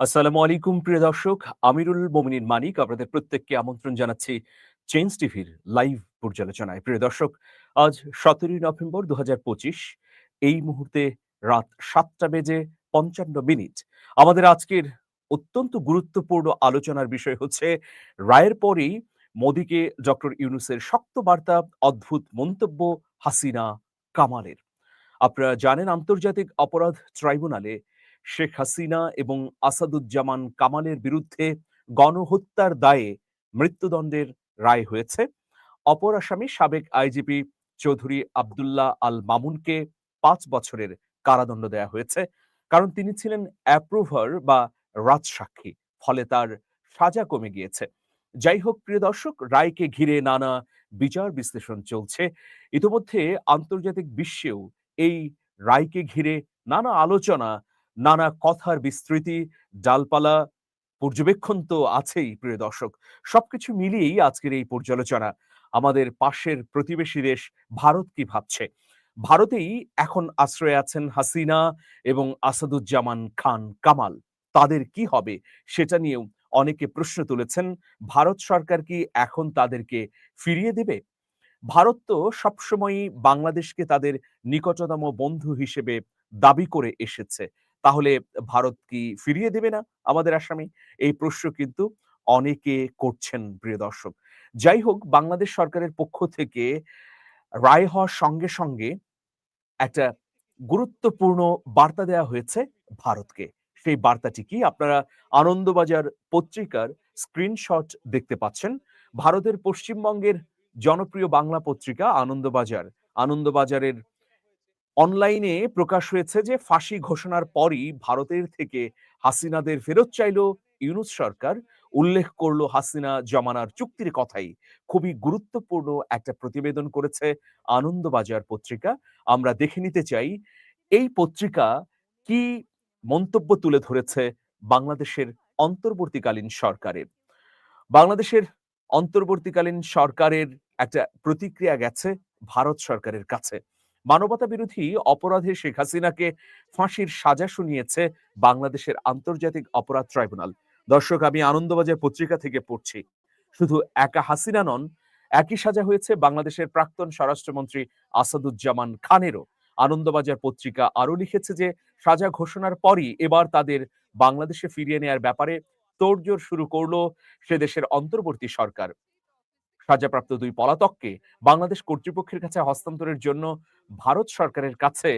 আসসালামু আলাইকুম, প্রিয় দর্শক। আমিরুল মোমিনিন মানিক আপনাদের প্রত্যেককে আমন্ত্রণ জানাচ্ছি চেঞ্জ টিভির লাইভ পর্যালোচনায়। প্রিয় দর্শক, আজ সতেরোই নভেম্বর দুহাজার পঁচিশ। এই মুহূর্তে রাত সাতটা বেজে পঞ্চান্ন মিনিট। আমাদের আজকের অত্যন্ত গুরুত্বপূর্ণ আলোচনার বিষয় হচ্ছে, রায়ের পরেই মোদীকে ডক্টর ইউনুসের শক্ত বার্তা, অদ্ভুত মন্তব্য হাসিনা কামালের। আপনারা জানেন, আন্তর্জাতিক অপরাধ ট্রাইব্যুনালে শেখ হাসিনা এবং আসাদুজ্জামান কামালের বিরুদ্ধে গণহত্যার দায়ে মৃত্যুদণ্ডের রায় হয়েছে। অপর আসামি সাবেক আইজিপি চৌধুরী আবদুল্লাহ আল মামুনকে পাঁচ বছরের কারাদণ্ড দেয়া হয়েছে। কারণ তিনি ছিলেন অ্যাপ্রুভার বা রাজসাক্ষী, ফলে তার সাজা কমে গিয়েছে। যাই হোক, প্রিয় দর্শক, রায়কে ঘিরে নানা বিচার বিশ্লেষণ চলছে। ইতিমধ্যে আন্তর্জাতিক বিশ্বেও এই রায়কে ঘিরে নানা আলোচনা নানা কথার বিস্তৃতি, ডালপালা পর্যবেক্ষণ তো আছেই, প্রিয় দর্শক। সবকিছু মিলিয়েই আজকের এই পর্যালোচনা। আমাদের পাশের প্রতিবেশী দেশ ভারত কি ভাবছে? ভারতেই এখন আশ্রয়ে আছেন হাসিনা এবং আসাদুজ্জামান খান কামাল। তাদের কি হবে সেটা নিয়েও অনেকে প্রশ্ন তুলেছেন। ভারত সরকার কি এখন তাদেরকে ফিরিয়ে দেবে? ভারত তো সবসময়ই বাংলাদেশকে তাদের নিকটতম বন্ধু হিসেবে দাবি করে এসেছে। তাহলে ভারত কি ফিরিয়ে দেবে না আমাদের আসামি? এই প্রশ্ন কিন্তু অনেকে করছেন প্রিয় দর্শক। যাই হোক, বাংলাদেশ সরকারের পক্ষ থেকে রায় হওয়ার সঙ্গে সঙ্গে একটা গুরুত্বপূর্ণ বার্তা দেওয়া হয়েছে ভারতকে। সেই বার্তাটি কি? আপনারা আনন্দবাজার পত্রিকার স্ক্রিনশট দেখতে পাচ্ছেন। ভারতের পশ্চিমবঙ্গের জনপ্রিয় বাংলা পত্রিকা আনন্দবাজার। আনন্দবাজারের অনলাইনে প্রকাশ হয়েছে যে ফাঁসি ঘোষণার পরই ভারতের থেকে হাসিনাদের ফেরত চাইল ইউনুস সরকার। উল্লেখ করল হাসিনা জমানার চুক্তির কথাই। খুবই গুরুত্বপূর্ণ একটা প্রতিবেদন করেছে আনন্দবাজার পত্রিকা। আমরা দেখে নিতে চাই, এই পত্রিকা কি মন্তব্য তুলে ধরেছে বাংলাদেশের অন্তর্বর্তীকালীন সরকারের বাংলাদেশের অন্তর্বর্তীকালীন সরকারের একটা প্রতিক্রিয়া গেছে ভারত সরকারের কাছে। মানবতা বিরোধী অপরাধে শেখ হাসিনাকে ফাঁসির সাজা শুনিয়েছে বাংলাদেশের আন্তর্জাতিক অপরাধ ট্রাইব্যুনাল। দর্শক, আমি আনন্দবাজার পত্রিকা থেকে পড়ছি। শুধু একা হাসিনা নন, একই সাজা হয়েছে বাংলাদেশের প্রাক্তন স্বরাষ্ট্রমন্ত্রী আসাদুজ্জামান খানেরও। আনন্দবাজার পত্রিকা আরও লিখেছে যে, সাজা ঘোষণার পরই এবার তাদের বাংলাদেশে ফিরিয়ে নেয়ার ব্যাপারে তোড়জোড় শুরু করল সে দেশের অন্তর্বর্তী সরকার। সাজাপ্রাপ্ত দুই পলাতককে বাংলাদেশ কর্তৃপক্ষের কাছে হস্তান্তরের জন্য ভারত সরকারের কাছে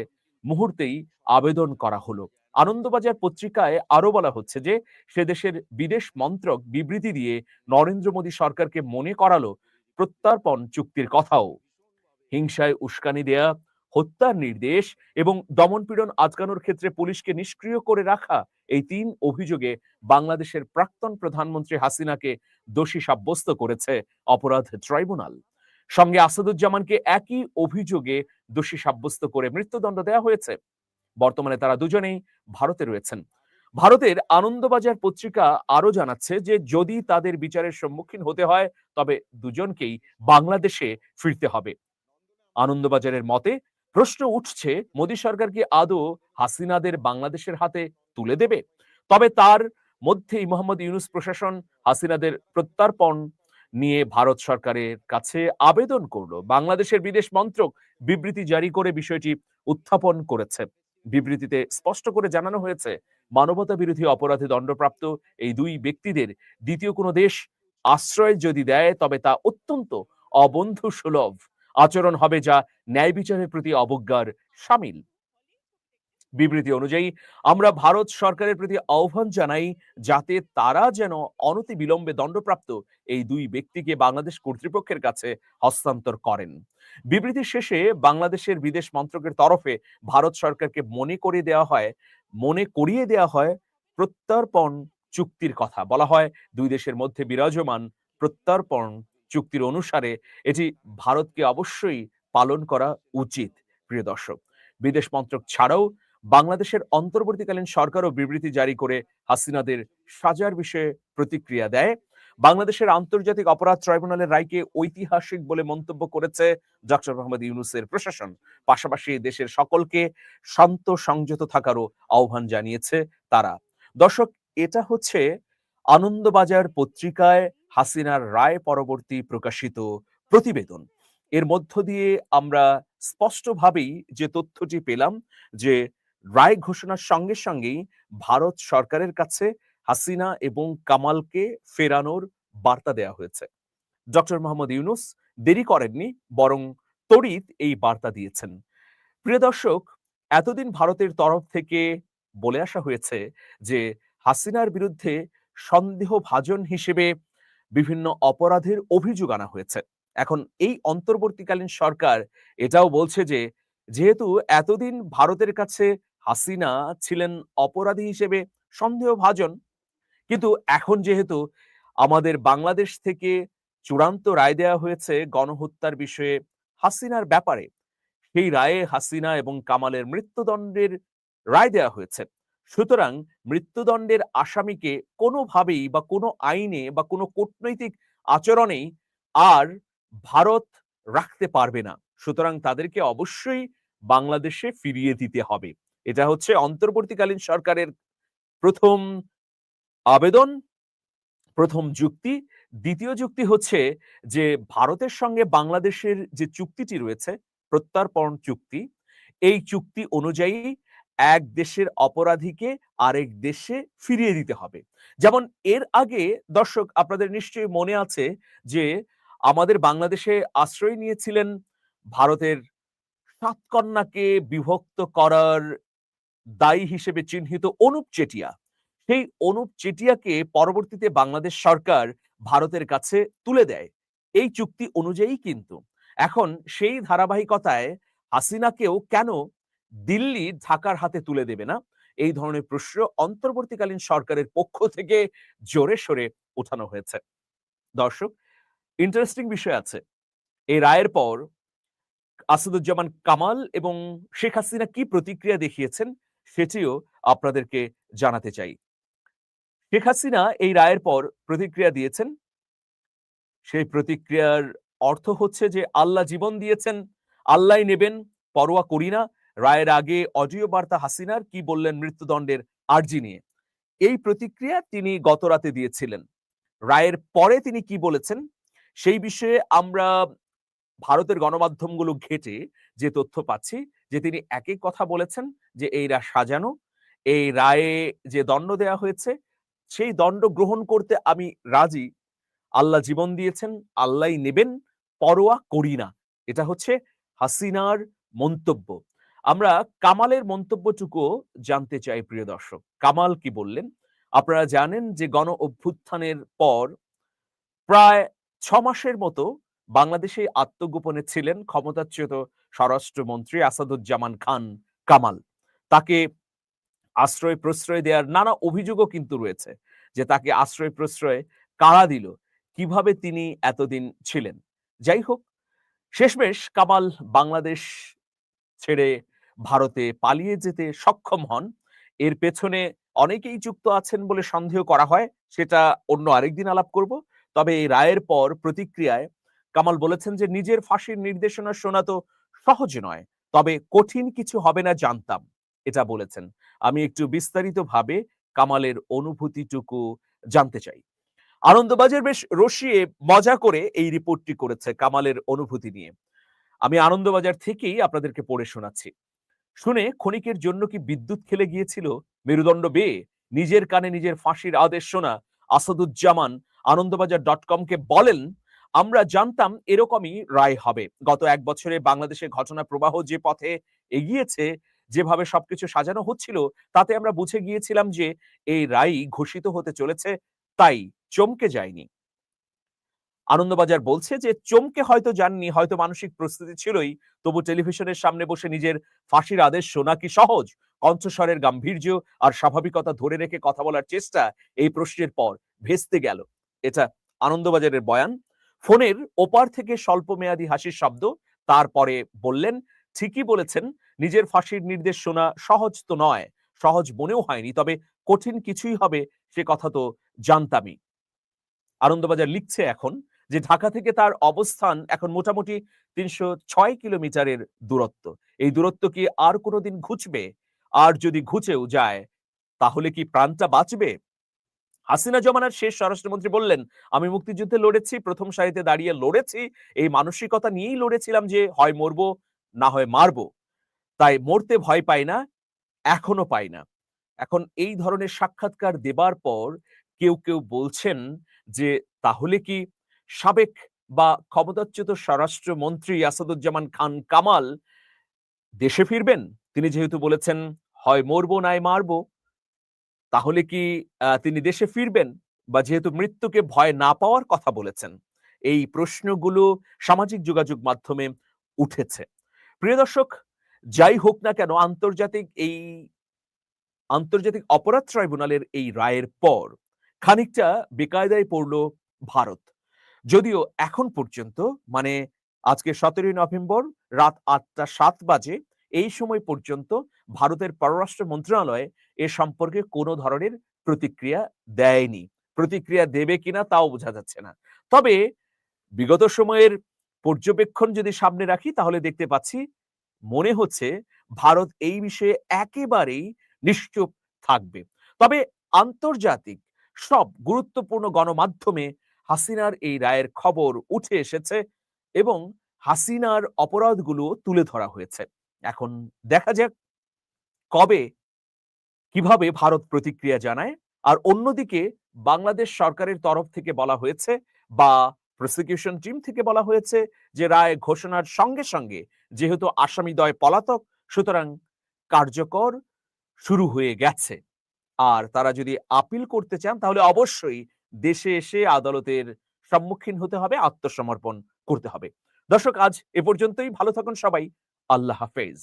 মুহূর্তেই আবেদন করা হলো। আনন্দবাজার পত্রিকায় আরও বলা হচ্ছে যে, সে দেশের বিদেশ মন্ত্রক বিবৃতি দিয়ে নরেন্দ্র মোদী সরকারকে মনে করালো প্রত্যার্পণ চুক্তির কথাও। হিংসায় উস্কানি দেয়া, হত্যার নির্দেশ এবং দমনপীড়ন আটকানোর ক্ষেত্রে পুলিশকে নিষ্ক্রিয় করে রাখা এই তিন অভিযোগে বাংলাদেশের প্রাক্তন প্রধানমন্ত্রী হাসিনাকে দোষী সাব্যস্ত করেছে অপরাধ ট্রাইব্যুনাল। সঙ্গে আসাদুজ্জামানকে একই অভিযোগে দোষী সাব্যস্ত করে মৃত্যুদণ্ড দেওয়া হয়েছে। বর্তমানে তারা দুজনেই ভারতে রয়েছেন। ভারতের আনন্দবাজার পত্রিকা আরও জানাচ্ছে যে, যদি তাদের বিচারের সম্মুখীন হতে হয়, তবে দুজনকেই বাংলাদেশে ফিরতে হবে। আনন্দবাজারের মতে, প্রশ্ন উঠছে, মোদী সরকার কি আদৌ হাসিনাদের বাংলাদেশের হাতে তুলে দেবে। তবে তার মধ্যেই মোহাম্মদ ইউনুস প্রশাসন হাসিনাদের প্রত্যার্পণ নিয়ে ভারত সরকারের কাছে আবেদন করল। বাংলাদেশের বিদেশ মন্ত্রক বিবৃতি জারি করে বিষয়টি উত্থাপন করেছে। বিবৃতিতে স্পষ্ট করে জানানো হয়েছে, মানবতা বিরোধী অপরাধে দণ্ডপ্রাপ্ত এই দুই ব্যক্তিদের দ্বিতীয় কোনো দেশ আশ্রয় যদি দেয়, তবে তা অত্যন্ত অবন্ধু সুলভ আচরণ হবে যা ন্যায় বিচারের প্রতি অবজ্ঞার সামিল। বিবৃতি অনুযায়ী, আমরা ভারত সরকারের প্রতি আহ্বান জানাই যাতে তারা যেন অনতি বিলম্বে দণ্ডপ্রাপ্ত এই দুই ব্যক্তিকে বাংলাদেশ কর্তৃপক্ষের কাছে হস্তান্তর করেন। বিবৃতির শেষে বাংলাদেশের বিদেশ মন্ত্রকের তরফে ভারত সরকারকে মনে করে দেওয়া হয়, মনে করিয়ে দেওয়া হয় প্রত্যর্পণ চুক্তির কথা। বলা হয়, দুই দেশের মধ্যে বিরাজমান প্রত্যর্পণ চুক্তির অনুসারে এটি ভারতকে অবশ্যই পালন করা উচিত, প্রিয় দর্শক। বিদেশ মন্ত্রক ছাড়াও বাংলাদেশের অন্তর্বর্তীকালীন সরকারও বিবৃতি জারি করে হাসিনাদের সাজার বিষয়ে প্রতিক্রিয়া দেয়। বাংলাদেশের আন্তর্জাতিক অপরাধ ট্রাইব্যুনালের রায়কে ঐতিহাসিক বলে মন্তব্য করেছে ডক্টর মোহাম্মদ ইউনুসের প্রশাসন। পাশাপাশি দেশের সকলকে শান্ত সংযত থাকারও আহ্বান জানিয়েছে তারা। দর্শক, এটা হচ্ছে আনন্দবাজার পত্রিকায় হাসিনার রায় পরবর্তী প্রকাশিত প্রতিবেদন। এর মধ্য দিয়ে আমরা স্পষ্টভাবেই যে তথ্যটি পেলাম যে রায় ঘোষণার সঙ্গে সঙ্গেই ভারত সরকারের কাছে হাসিনা এবং কামালকে ফেরানোর বার্তা দেওয়া হয়েছে। ডক্টর মোহাম্মদ ইউনুস দেরি করেননি, বরং তড়িৎ এই বার্তা দিয়েছেন। প্রিয় দর্শক, এতদিন ভারতের তরফ থেকে বলে আসা হয়েছে যে হাসিনার বিরুদ্ধে সন্দেহভাজন হিসেবে বিভিন্ন অপরাধের অভিযোগ আনা হয়েছে। এখন এই অন্তর্বর্তীকালীন সরকার এটাও বলছে যে, যেহেতু এতদিন ভারতের কাছে হাসিনা ছিলেন অপরাধী হিসেবে সন্দেহভাজন। কিন্তু এখন যেহেতু আমাদের বাংলাদেশ থেকে চূড়ান্ত রায় দেওয়া হয়েছে গণহত্যার বিষয়ে হাসিনার ব্যাপারে, সেই রায়ে হাসিনা এবং কামালের মৃত্যুদণ্ডের রায় দেওয়া হয়েছে। সুতরাং মৃত্যুদণ্ডের আসামিকে কোনোভাবেই বা কোনো আইনে বা কোনো কূটনৈতিক আচরণেই আর ভারত রাখতে পারবে না। সুতরাং তাদেরকে অবশ্যই বাংলাদেশে ফিরিয়ে দিতে হবে। এটা হচ্ছে অন্তর্বর্তীকালীন সরকারের প্রথম আবেদন, প্রথম যুক্তি। দ্বিতীয় যুক্তি হচ্ছে যে, ভারতের সঙ্গে বাংলাদেশের যে চুক্তিটি রয়েছে, প্রত্যর্পণ চুক্তি, এই চুক্তি অনুযায়ী এক দেশের অপরাধীকে আরেক দেশে ফিরিয়ে দিতে হবে। যেমন এর আগে, দর্শক, আপনাদের নিশ্চয়ই মনে আছে যে, আমাদের বাংলাদেশে আশ্রয় নিয়েছিলেন ভারতের সাতকন্যাকে বিভক্ত করার দায়ী হিসেবে চিহ্নিত অনুপ চেটিয়া। সেই অনুপ চেটিয়াকে পরবর্তীতে বাংলাদেশ সরকার ভারতের কাছে তুলে দেয়। এই চুক্তি অনুযায়ী কিন্তু। এখন সেই ধারাবাহিকতায় হাসিনাকেও কেন দিল্লি ঢাকার হাতে তুলে দেবে না? এই ধরনের প্রশ্ন অন্তর্বর্তীকালীন সরকারের পক্ষ থেকে জোরে সোরে উঠানো হয়েছে। দর্শক ইন্টারেস্টিং বিষয় আছে। এই রায়ের পর আসাদুজ্জামান কামাল এবং শেখ হাসিনা কি প্রতিক্রিয়া দেখিয়েছেন? সেটিও আপনাদেরকে জানাতে চাই। শেখ হাসিনা এই রায়ের পর প্রতিক্রিয়া দিয়েছেন। সেই প্রতিক্রিয়ার অর্থ হচ্ছে যে, আল্লাহ জীবন দিয়েছেন আল্লাহ নেবেন, পরোয়া করি না। রায়ের আগে অডিও বার্তা হাসিনার, কি বললেন মৃত্যুদণ্ডের আর্জি নিয়ে। এই প্রতিক্রিয়া তিনি গত রাতে দিয়েছিলেন। রায়ের পরে তিনি কি বলেছেন? সেই বিষয়ে আমরা ভারতের গণমাধ্যমগুলো ঘেটে যে তথ্য পাচ্ছি যে তিনি একই কথা বলেছেন যে, এই রা সাজানো, এই রায়ে যে দণ্ড দেয়া হয়েছে, সেই দণ্ড গ্রহণ করতে আমি রাজি। আল্লাহ জীবন দিয়েছেন আল্লাহ নেবেন, পরোয়া করি না। এটা হচ্ছে হাসিনার মন্তব্য। আমরা কামালের মন্তব্যটুকু জানতে চাই, প্রিয় দর্শক। কামাল কি বললেন? আপনারা জানেন যে, গণ অভ্যুত্থানের পর প্রায় ছ মাসের মতো বাংলাদেশে আত্মগোপনে ছিলেন ক্ষমতাচ্যুত স্বরাষ্ট্রমন্ত্রী আসাদুজ্জামান খান কামাল। তাকে আশ্রয় প্রশ্রয় দেওয়ার নানা অভিযোগও কিন্তু রয়েছে যে তাকে আশ্রয় প্রশ্রয় কারা দিল, কীভাবে তিনি এতদিন ছিলেন। যাই হোক, শেষমেশ কামাল বাংলাদেশ ছেড়ে ভারতে পালিয়ে যেতে সক্ষম হন। এর পেছনে অনেকেই যুক্ত আছেন বলে সন্দেহ করা হয়, সেটা অন্য আরেকদিন আলাপ করব। তবে এই রায়ের পর প্রতিক্রিয়ায় কামাল বলেছেন যে, নিজের ফাঁসির নির্দেশনা শোনা তো সহজ নয়, তবে কঠিন কিছু হবে না জানতাম, এটা বলেছেন। আমি একটু বিস্তারিতভাবে কামালের অনুভূতিটুকু জানতে চাই। আনন্দবাজার বেশ রসিয়ে মজা করে এই রিপোর্টটি করেছে কামালের অনুভূতি নিয়ে। আমি আনন্দবাজার থেকেই আপনাদেরকে পড়ে শোনাচ্ছি। শুনে ক্ষণিকের জন্য কি বিদ্যুৎ খেলে গিয়েছিল? মেরুদণ্ড বেয়ে নিজের কানে নিজের ফাঁসির আদেশ শোনা আসাদুজ্জামান আনন্দবাজার ডট কমকে বলেন আমরা জানতাম এরকমই রায় হবে। গত এক বছরে বাংলাদেশের ঘটনা প্রবাহ যে পথে এগিয়েছে, যেভাবে সবকিছু সাজানো হচ্ছিল, তাতে আমরা বুঝে গিয়েছিলাম যে এই রায় ঘোষিত হতে চলেছে, তাই চমকে যায়নি। আনন্দবাজার বলছে যে চমকে হয়তো জাননি হয়তো মানসিক প্রস্তুতি ছিলই, তবু টেলিভিশনের সামনে বসে নিজের ফাঁসির আদেশ শোনা কি সহজ? কণ্ঠস্বরের গাম্ভীর্য আর স্বাভাবিকতা ধরে রেখে কথা বলার চেষ্টা এই প্রশ্নের পর ভেস্তে গেল। এটা আনন্দবাজারের বয়ান। ফোনের ওপার থেকে স্বল্প মেয়াদী হাসির শব্দ, তারপরে বললেন, ঠিকই বলেছেন, নিজের ফাঁসির নির্দেশ শোনা সহজ তো নয়, সহজ মনেও হয়নি, তবে কঠিন কিছুই হবে, সে কথা তো জানতামই। আনন্দবাজার লিখছে এখন যে, ঢাকা থেকে তার অবস্থান এখন মোটামুটি তিনশো ছয় কিলোমিটারের দূরত্ব। এই দূরত্ব কি আর কোনোদিন ঘুচবে? আর যদি ঘুচেও যায়, তাহলে কি প্রাণটা বাঁচবে? হাসিনা জমানার শেষ স্বরাষ্ট্রমন্ত্রী বললেন, আমি মুক্তিযুদ্ধে লড়েছি, প্রথম সারিতে দাঁড়িয়ে লড়েছি। এই মানসিকতা নিয়েই লড়েছিলাম যে হয় মরবো, না হয় মারবো। তাই মরতে ভয় পাই না, এখনও পাই না। এখন এই ধরনের সাক্ষাৎকার দেবার পর কেউ কেউ বলছেন যে, তাহলে কি সাবেক বা ক্ষমতাচ্যুত স্বরাষ্ট্রমন্ত্রী আসাদুজ্জামান খান কামাল দেশে ফিরবেন? তিনি যেহেতু বলেছেন, হয় মরবো নাই মারবো। তাহলে কি তিনি দেশে ফিরবেন? বা যেহেতু মৃত্যুকে ভয় না পাওয়ার কথা বলেছেন, এই প্রশ্নগুলো সামাজিক যোগাযোগ মাধ্যমে উঠেছে। প্রিয় দর্শক, যাই হোক না কেন, আন্তর্জাতিক এই আন্তর্জাতিক অপরাধ ট্রাইব্যুনালের এই রায়ের পর খানিকটা বেকায়দায় পড়ল ভারত। যদিও এখন পর্যন্ত মানে আজকে সতেরোই নভেম্বর, রাত আটটা সাত বাজে এই সময় পর্যন্ত ভারতের পররাষ্ট্র মন্ত্রণালয় এ সম্পর্কে কোনো ধরনের প্রতিক্রিয়া দেয়নি। প্রতিক্রিয়া দেবে কিনা তাও বোঝা যাচ্ছে না। তবে বিগত সময়ের পর্যবেক্ষণ যদি সামনে রাখি, তাহলে দেখতে পাচ্ছি, মনে হচ্ছে ভারত এই বিষয়ে একেবারেই নিশ্চুপ থাকবে। তবে আন্তর্জাতিক সব গুরুত্বপূর্ণ গণমাধ্যমে হাসিনার এই রায়ের খবর উঠে এসেছে এবং হাসিনার অপরাধগুলো তুলে ধরা হয়েছে। এখন দেখা যাক কবে, কীভাবে ভারত প্রতিক্রিয়া জানায়। আর অন্যদিকে বাংলাদেশ সরকারের তরফ থেকে বলা হয়েছে বা প্রসিকিউশন টিম থেকে বলা হয়েছে যে রায় ঘোষণার সঙ্গে সঙ্গে যেহেতু আসামিদ্বয় পলাতক, সুতরাং কার্যকর শুরু হয়ে গেছে। আর তারা যদি আপিল করতে চান, তাহলে অবশ্যই দেশে এসে আদালতের সম্মুখীন হতে হবে, আত্মসমর্পণ করতে হবে। দর্শক, আজ এ পর্যন্তই। ভালো থাকুন সবাই। আল্লাহ হাফেজ।